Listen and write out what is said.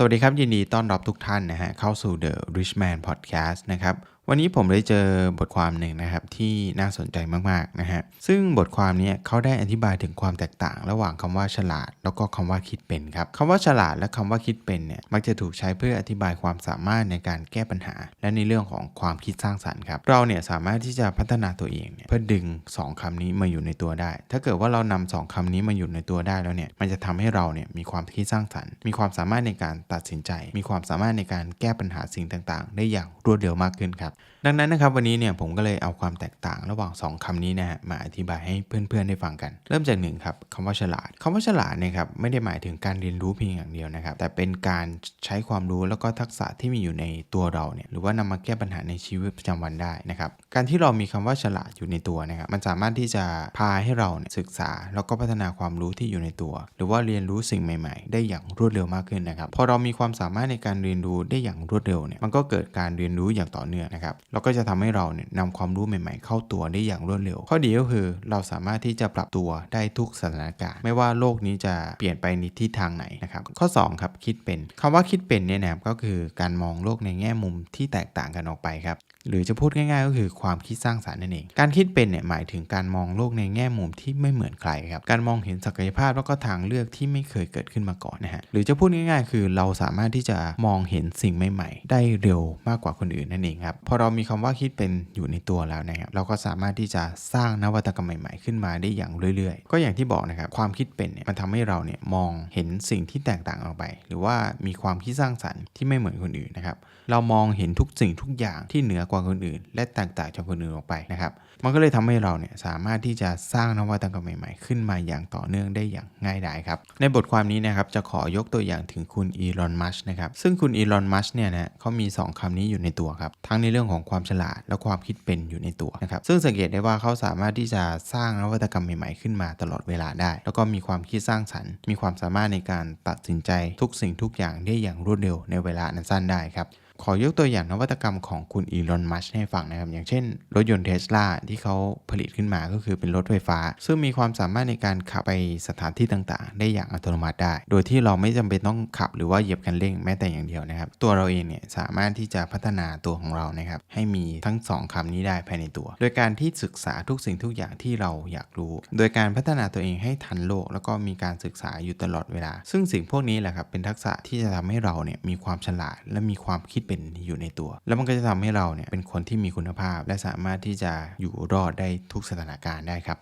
สวัสดีครับ ยินดีต้อนรับทุกท่านนะฮะเข้าสู่ The Rich Man Podcast นะครับ วันนี้ผมได้เจอบทความหนึ่งนะครับที่น่าสนใจมากๆนะฮะซึ่งบทความนี้เขาได้อธิบายถึงความแตกต่าง ระหว่างคำว่าฉลาด แล้วก็คำว่าคิดเป็นครับคำว่าฉลาดและคำว่าคิดเป็นเนี่ยมักจะถูกใช้เพื่ออธิบายความสามารถในการแก้ปัญหา และในเรื่องของความคิดสร้างสรรค์ครับเราเนี่ยสามารถที่จะพัฒนาตัวเองเนี่ยเพื่อดึง 2คำนี้มาอยู่ในตัวได้ ถ้าเกิดว่าเรานำสองคำนี้มาอยู่ในตัวได้แล้วเนี่ยมันจะทำให้เราเนี่ยมีความคิดสร้างสรรค์ มีความสามารถในการตัดสินใจ มีความสามารถในการแก้ปัญหาสิ่งต่าง ๆ ได้อย่างรวดเร็วมากขึ้นครับดังนั้นนะครับวันนี้เนี่ยผมก็เลยเอาความแตกต่างระหว่าง 2คำนี้นะฮะมาอธิบายให้เพื่อนๆได้ฟังกัน เริ่มจากหนึ่งครับคำว่าฉลาดคำว่าฉลาดเนี่ยครับไม่ได้หมายถึงการเรียนรู้เพียงอย่างเดียวนะครับ แต่เป็นการใช้ความรู้แล้วก็ทักษะที่มีอยู่ในตัวเราเนี่ยหรือว่านำมาแก้ปัญหาในชีวิตประจำวันได้นะครับการที่เรามีคำว่าฉลาดอยู่ในตัวนะครับมันสามารถที่จะพาให้เราเนี่ยศึกษา แล้วก็พัฒนาความรู้ที่อยู่ในตัว หรือว่าเรียนรู้สิ่งใหม่ ๆ ได้อย่างรวดเร็วมากขึ้นนะครับพอเรามีความสามารถในการเรียนรู้ได้อย่างรวดเร็วเนี่ยมันก็เกิดการเรียนรู้อย่างต่อเนื่องนะครับแล้วก็จะทำให้เราเนี่ยนำความรู้ใหม่ๆ เข้าตัวได้อย่างรวดเร็ว ข้อดีก็คือเราสามารถที่จะปรับตัวได้ทุกสถานการณ์ ไม่ว่าโลกนี้จะเปลี่ยนไปในทิศทางไหนนะครับข้อ2ครับคิดเป็นคำว่าคิดเป็นเนี่ยนะครับก็คือการมองโลกในแง่มุมที่แตกต่างกันออกไปครับ หรือจะพูดง่ายๆ ก็คือความคิดสร้างสารรค์นั่นเอง การคิดเป็นเนี่ยหมายถึงการมองโลกในแง่มุมที่ไม่เหมือนใครครับ การมองเห็นศักยภาพแล้วก็ทางเลือกที่ไม่เคยเกิดขึ้นมาก่อนนะฮะ หรือจะพูดง่ายๆ คือเราสามารถที่จะมองเห็นสิ่งใหม่ๆ ได้เร็วมากกว่าคนอื่นนั่นเองครับ พอเรามีคำว่าคิดเป็นอยู่ในตัวแล้วนะครับ เราก็สามารถที่จะสร้างนวัตกรรมใหม่ๆ ขึ้นมาได้อย่างเรื่อยๆ ก็อย่างที่บอกนะครับความคิดเป็นเนี่ยมันทำให้เราเนี่ยมองเห็นสิ่งที่แตกต่างออกไป หรือว่ามีความคิดสร้างสรรค์ที่ไม่เหมือนคนอื่นนะครับ เรามองเห็นทุกสิ่งทุกอย่างที่เหนือกว่าคนอื่น และแตกต่างจากคนอื่นออกไปนะครับ มันก็เลยทำให้เราเนี่ยสามารถที่จะสร้างนวัตกรรมใหม่ๆ ขึ้นมาอย่างต่อเนื่องได้อย่างง่ายดายครับ ในบทความนี้นะครับจะขอยกตัวอย่างถึงคุณอีลอน มัสนะครับ ซึ่งคุณอีลอน มัสเนี่ยนะเขามี 2คำนี้อยู่ในตัวครับ ทั้งในเรื่องของความฉลาดและความคิดเป็นอยู่ในตัวนะครับ ซึ่งสังเกตได้ว่าเขาสามารถที่จะสร้างนวัตกรรมใหม่ๆ ขึ้นมาตลอดเวลาได้ แล้วก็มีความคิดสร้างสรรค์ มีความสามารถในการตัดสินใจทุกสิ่งทุกอย่างได้อย่างรวดเร็วในเวลาอันสั้นได้ครับ ขอยกตัวอย่างนวัตกรรมของคุณอีลอน มัสให้ฟังนะครับ อย่างเช่น รถยนต์เทสลาที่เขาผลิตขึ้นมาก็คือเป็นรถไฟฟ้า ซึ่งมีความสามารถในการขับไปสถานที่ต่างๆ ได้อย่างอัตโนมัติได้ โดยที่เราไม่จำเป็นต้องขับหรือว่าเหยียบคันเร่งแม้แต่อย่างเดียวนะครับ ตัวเราเองเนี่ยสามารถที่จะพัฒนาตัวของเรานะครับให้มีทั้งสองคำนี้ได้ภายในตัว โดยการที่ศึกษาทุกสิ่งทุกอย่างที่เราอยากรู้ โดยการพัฒนาตัวเองให้ทันโลก แล้วก็มีการศึกษาอยู่ตลอดเวลา ซึ่งสิ่งพวกนี้แหละครับเป็นทักษะที่จะทำให้เราเนี่ยมีความฉลาดและมีความคิดเป็นอยู่ในตัว แล้วมันก็จะทำให้เราเนี่ยเป็นคนที่มีคุณภาพ และสามารถที่จะอยู่รอดได้ทุกสถานการณ์ได้ครับ